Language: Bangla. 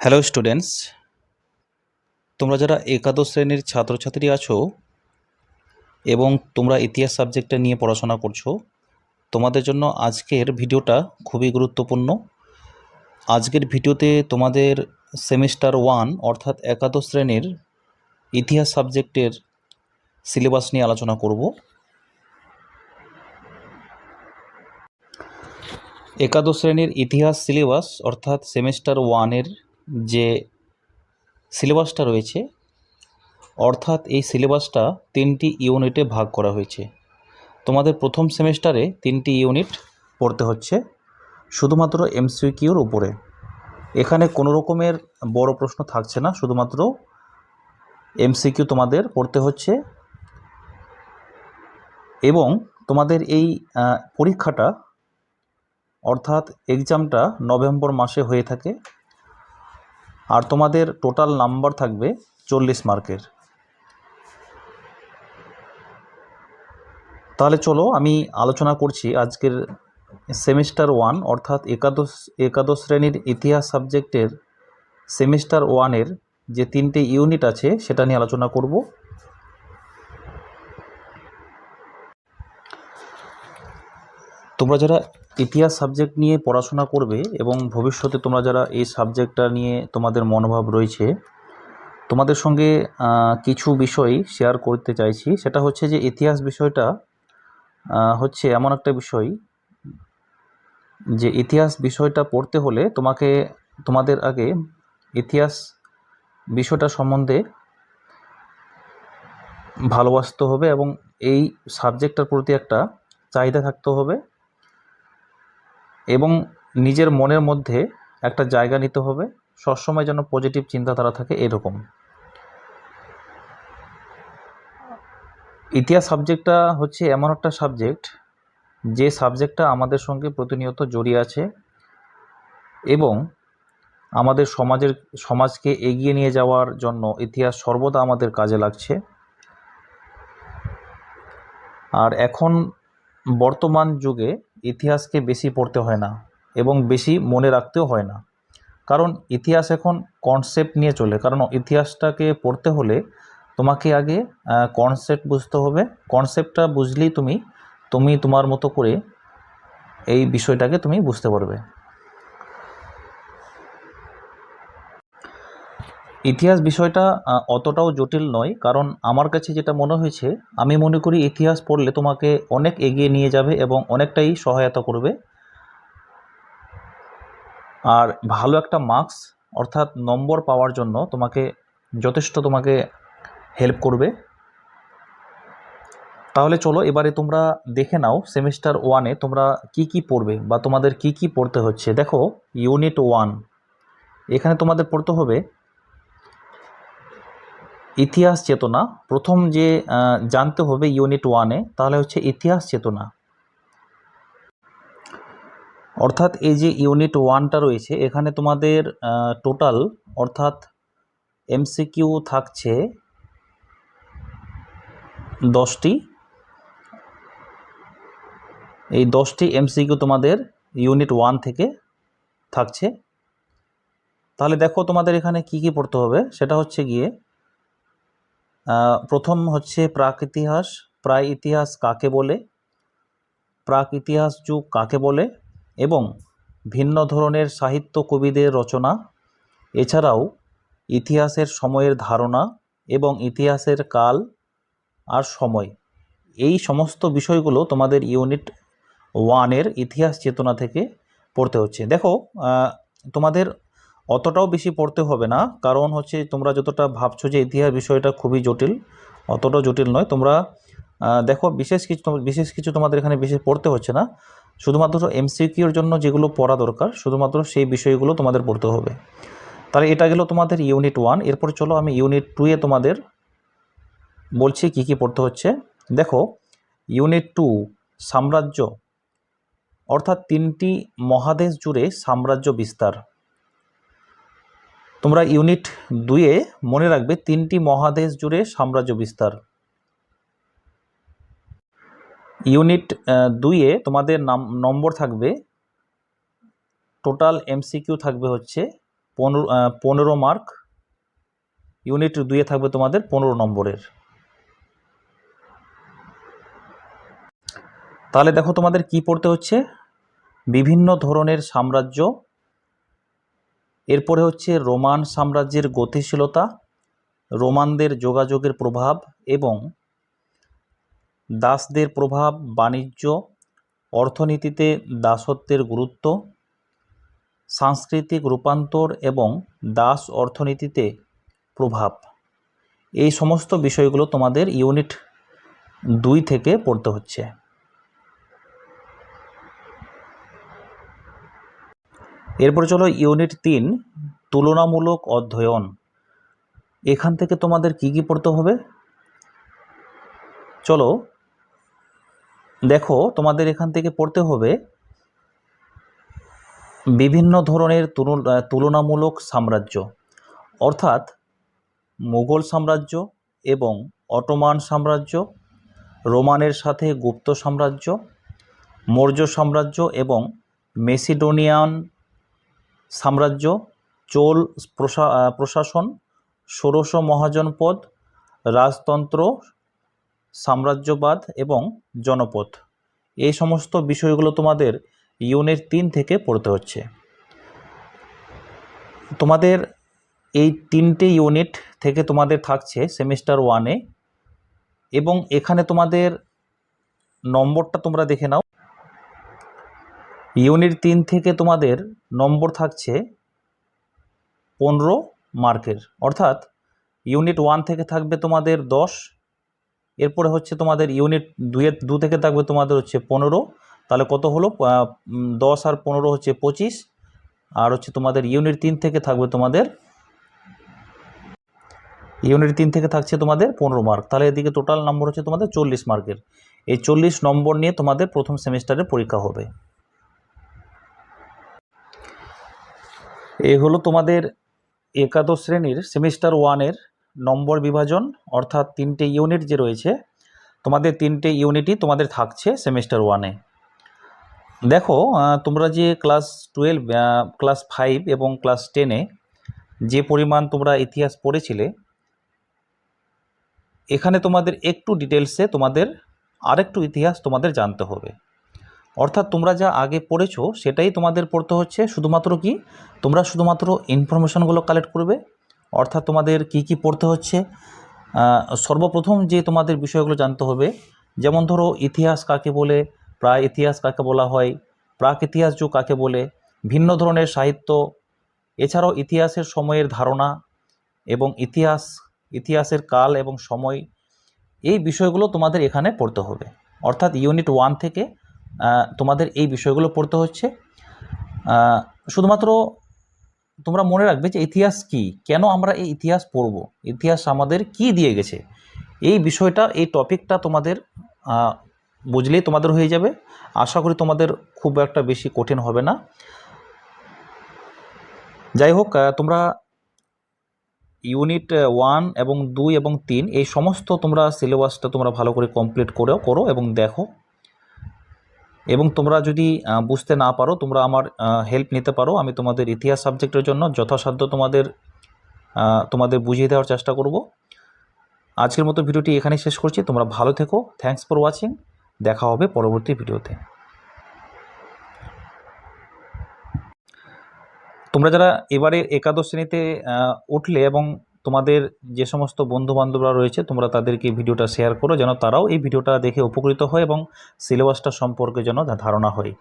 হ্যালো স্টুডেন্টস তোমরা যারা একাদশ শ্রেণির ছাত্রছাত্রী আছো এবং তোমরা ইতিহাস সাবজেক্টটা নিয়ে পড়াশোনা করছ, তোমাদের জন্য আজকের ভিডিওটা খুবই গুরুত্বপূর্ণ। আজকের ভিডিওতে তোমাদের সেমিস্টার ওয়ান অর্থাৎ একাদশ শ্রেণির ইতিহাস সাবজেক্টের সিলেবাস নিয়ে আলোচনা করব। একাদশ শ্রেণির ইতিহাস সিলেবাস অর্থাৎ সেমিস্টার ওয়ানের যে সিলেবাসটা রয়েছে, অর্থাৎ এই সিলেবাসটা তিনটি ইউনিটে ভাগ করা হয়েছে। তোমাদের প্রথম সেমিস্টারে তিনটি ইউনিট পড়তে হচ্ছে, শুধুমাত্র এমসিকিউর উপরে। এখানে কোনো রকমের বড় প্রশ্ন থাকছে না, শুধুমাত্র এমসিকিউ তোমাদের পড়তে হচ্ছে। এবং তোমাদের এই পরীক্ষাটা, অর্থাৎ এক্সামটা নভেম্বর মাসে হয়ে থাকে। আর তোমাদের টোটাল নাম্বার থাকবে চল্লিশ মার্কের তাহলে চলো আমি আলোচনা করছি আজকের সেমিস্টার ওয়ান অর্থাৎ একাদশ একাদশ শ্রেণির ইতিহাস সাবজেক্টের সেমিস্টার ওয়ানের যে তিনটে ইউনিট আছে, সেটা নিয়ে আলোচনা করব। তোমরা যারা ইতিহাস সাবজেক্ট নিয়ে পড়াশোনা করবে এবং ভবিষ্যতে তোমরা যারা এই সাবজেক্টটা নিয়ে তোমাদের মনোভাব রয়েছে, তোমাদের সঙ্গে কিছু বিষয় শেয়ার করতে চাইছি। সেটা হচ্ছে যে ইতিহাস বিষয়টা হচ্ছে এমন একটা বিষয় যে ইতিহাস বিষয়টা পড়তে হলে তোমাকে, তোমাদের আগে ইতিহাস বিষয়টা সম্বন্ধে ভালোবাসতে হবে এবং এই সাবজেক্টটার প্রতি একটা চাহিদা থাকতে হবে। এবং নিজের মনের মধ্যে একটা জায়গা নিতে হবে। সবসময় যেন পজিটিভ চিন্তাধারা থাকে এরকম। ইতিহাস সাবজেক্টটা হচ্ছে এমন একটা সাবজেক্ট যে সাবজেক্টটা আমাদের সঙ্গে প্রতিনিয়ত জড়িয়ে আছে এবং আমাদের সমাজের, সমাজকে এগিয়ে নিয়ে যাওয়ার জন্য ইতিহাস সর্বদা আমাদের কাজে লাগছে। আর এখন বর্তমান যুগে ইতিহাসকে বেশি পড়তে হয় না এবং বেশি মনে রাখতেও হয় না। কারণ ইতিহাস এখন কনসেপ্ট নিয়ে চলে। কারণ ইতিহাসটাকে পড়তে হলে তোমাকে আগে কনসেপ্ট বুঝতে হবে। কনসেপ্টটা বুঝলেই তুমি তুমি তোমার মতো করে এই বিষয়টাকে তুমি বুঝতে পারবে। ইতিহাস বিষয়টা অতটাও জটিল নয়। কারণ আমার কাছে যেটা মনে হয়েছে, আমি মনে করি ইতিহাস পড়লে তোমাকে অনেক এগিয়ে নিয়ে যাবে এবং অনেকটাই সহায়তা করবে। আর ভালো একটা মার্কস অর্থাৎ নম্বর পাওয়ার জন্য তোমাকে যথেষ্ট তোমাকে হেল্প করবে। তাহলে চলো, এবারে তোমরা দেখে নাও সেমিস্টার ওয়ানে তোমরা কি কি পড়বে বা তোমাদের কি কি পড়তে হচ্ছে। দেখো ইউনিট ওয়ান এখানে তোমাদের পড়তে হবে ইতিহাস চেতনা, প্রথম যে জানতে হবে ইউনিট ওয়ানে তাহলে হচ্ছে ইতিহাস চেতনা। অর্থাৎ এই যে ইউনিট ওয়ানটা রয়েছে, এখানে তোমাদের টোটাল অর্থাৎ এমসিকিউ থাকছে দশটি। এই দশটি এমসিকিউ তোমাদের ইউনিট ওয়ান থেকে থাকছে। তাহলে দেখো তোমাদের এখানে কি কি পড়তে হবে, সেটা হচ্ছে গিয়ে প্রথম হচ্ছে প্রাক ইতিহাস প্রায় ইতিহাস কাকে বলে? প্রাক ইতিহাস যুগ কাকে বলে? এবং ভিন্ন ধরনের সাহিত্য কবিদের রচনা, এছাড়াও ইতিহাসের সময়ের ধারণা এবং ইতিহাসের কাল আর সময়। এই সমস্ত বিষয়গুলো তোমাদের ইউনিট ওয়ানের ইতিহাস চেতনা থেকে পড়তে হচ্ছে। দেখো তোমাদের অতটাও বেশি পড়তে হবে না। কারণ হচ্ছে তোমরা যতটা ভাবছ যে ইতিহাস বিষয়টা খুবই জটিল, অতটাও জটিল নয়। তোমরা দেখো বিশেষ কিছু বিশেষ কিছু তোমাদের এখানে বিশেষ পড়তে হচ্ছে না। শুধুমাত্র এমসিকিউর জন্য যেগুলো পড়া দরকার, শুধুমাত্র সেই বিষয়গুলো তোমাদের পড়তে হবে। তাহলে এটা গেল তোমাদের ইউনিট ওয়ান এরপর চলো আমি ইউনিট টুয়ে তোমাদের বলছি কি কি পড়তে হচ্ছে। দেখো ইউনিট টু সাম্রাজ্য, অর্থাৎ তিনটি মহাদেশ জুড়ে সাম্রাজ্য বিস্তার। তোমরা ইউনিট দুইয়ে মনে রাখবে তিনটি মহাদেশ জুড়ে সাম্রাজ্য বিস্তার। ইউনিট দুইয়ে তোমাদের নাম, নম্বর থাকবে, টোটাল এমসিকিউ থাকবে হচ্ছে পনেরো পনেরো মার্ক। ইউনিট দুইয়ে থাকবে তোমাদের পনেরো নম্বরের। তাহলে দেখো তোমাদের কি পড়তে হচ্ছে? বিভিন্ন ধরনের সাম্রাজ্য এরপরে হচ্ছে রোমান সাম্রাজ্যের গতিশীলতা, রোমানদের যোগাযোগের প্রভাব এবং দাসদের প্রভাব, বাণিজ্য, অর্থনীতিতে দাসত্বের গুরুত্ব, সাংস্কৃতিক রূপান্তর এবং দাস অর্থনীতিতে প্রভাব। এই সমস্ত বিষয়গুলো তোমাদের ইউনিট দুই থেকে পড়তে হচ্ছে। এরপরে চলো ইউনিট তিন, তুলনামূলক অধ্যয়ন। এখান থেকে তোমাদের কি কি পড়তে হবে? চলো, দেখো তোমাদের এখান থেকে পড়তে হবে বিভিন্ন ধরনের তুলন- তুলনামূলক সাম্রাজ্য। অর্থাৎ মুঘল সাম্রাজ্য এবং অটোমান সাম্রাজ্য, রোমানের সাথে গুপ্ত সাম্রাজ্য, মৌর্য সাম্রাজ্য এবং মেসিডোনিয়ান সাম্রাজ্য, চোল প্রশা- প্রশাসন, ষোড়শ মহাজনপদ রাজতন্ত্র, সাম্রাজ্যবাদ এবং জনপদ। এই সমস্ত বিষয়গুলো তোমাদের ইউনিট তিন থেকে পড়তে হচ্ছে। তোমাদের এই তিনটে ইউনিট থেকে তোমাদের থাকছে সেমিস্টার ওয়ানে এবং এখানে তোমাদের নম্বরটা তোমরা দেখে নাও। ইউনিট তিন থেকে তোমাদের নম্বর থাকছে পনেরো মার্কের। অর্থাৎ ইউনিট ওয়ান থেকে থাকবে তোমাদের দশ, এরপরে হচ্ছে তোমাদের ইউনিট দুয়ের দু থেকে থাকবে তোমাদের হচ্ছে পনেরো। তাহলে কত হলো? দশ আর পনেরো হচ্ছে পঁচিশ। আর হচ্ছে তোমাদের ইউনিট তিন থেকে থাকবে তোমাদের, ইউনিট তিন থেকে থাকছে তোমাদের পনেরো মার্ক। তাহলে এদিকে টোটাল নম্বর হচ্ছে তোমাদের চল্লিশ মার্কের। এই চল্লিশ নম্বর নিয়ে তোমাদের প্রথম সেমিস্টারে পরীক্ষা হবে। এই হলো তোমাদের একাদশ শ্রেণির সেমিস্টার ওয়ানের নম্বর বিভাজন, অর্থাৎ তিনটে ইউনিট যে রয়েছে, তোমাদের তিনটে ইউনিটই তোমাদের থাকছে সেমিস্টার ওয়ানে। দেখো তোমরা যে ক্লাস টুয়েলভ ক্লাস ফাইভ এবং ক্লাস টেনে যে পরিমাণ তোমরা ইতিহাস পড়েছিলে, এখানে তোমাদের একটু ডিটেলসে তোমাদের আরেকটু ইতিহাস তোমাদের জানতে হবে। অর্থাৎ তোমরা যা আগে পড়েছো, সেটাই তোমাদের পড়তে হচ্ছে। শুধুমাত্র কি? তোমরা শুধুমাত্র ইনফরমেশনগুলো কালেক্ট করবে। অর্থাৎ তোমাদের কি কি পড়তে হচ্ছে? সর্বপ্রথম যে তোমাদের বিষয়গুলো জানতে হবে, যেমন ধরো ইতিহাস কাকে বলে, প্রায় ইতিহাস কাকে বলা হয়, প্রাক ইতিহাস যুগ কাকে বলে, ভিন্ন ধরনের সাহিত্য, এছাড়াও ইতিহাসের সময়ের ধারণা এবং ইতিহাস, ইতিহাসের কাল এবং সময়, এই বিষয়গুলো তোমাদের এখানে পড়তে হবে। অর্থাৎ ইউনিট ওয়ান থেকে তোমাদের এই বিষয়গুলো পড়তে হচ্ছে। শুধুমাত্র তোমরা মনে রাখবে যে ইতিহাস কি? কেন আমরা এই ইতিহাস পড়ব? ইতিহাস আমাদের কি দিয়ে গেছে? এই বিষয়টা, এই টপিকটা তোমাদের বুঝলেই তোমাদের হয়ে যাবে। আশা করি তোমাদের খুব একটা বেশি কঠিন হবে না। যাই হোক তোমরা ইউনিট ওয়ান এবং দুই এবং তিন, এই সমস্ত তোমরা সিলেবাসটা তোমরা ভালো করে কমপ্লিট করো করো এবং দেখো। এবং তোমরা যদি বুঝতে না পারো, তোমরা আমার হেল্প নিতে পারো। আমি তোমাদের ইতিহাস সাবজেক্টের জন্য যথাসাধ্য তোমাদের তোমাদের বুঝিয়ে দেওয়ার চেষ্টা করব। আজকের মতো ভিডিওটি এখানেই শেষ করছি। তোমরা ভালো থেকো। থ্যাঙ্কস ফর ওয়াচিং দেখা হবে পরবর্তী ভিডিওতে। তোমরা যারা এবারে একাদশ শ্রেণীতে উঠলে এবং তোমাদের যে সমস্ত বন্ধু বান্ধবরা রয়েছে, তোমরা তাদেরকে ভিডিওটা শেয়ার করো, যেন তারাও এই ভিডিওটা দেখে উপকৃত হয় এবং সিলেবাসটা সম্পর্কে যেন ধারণা হয়।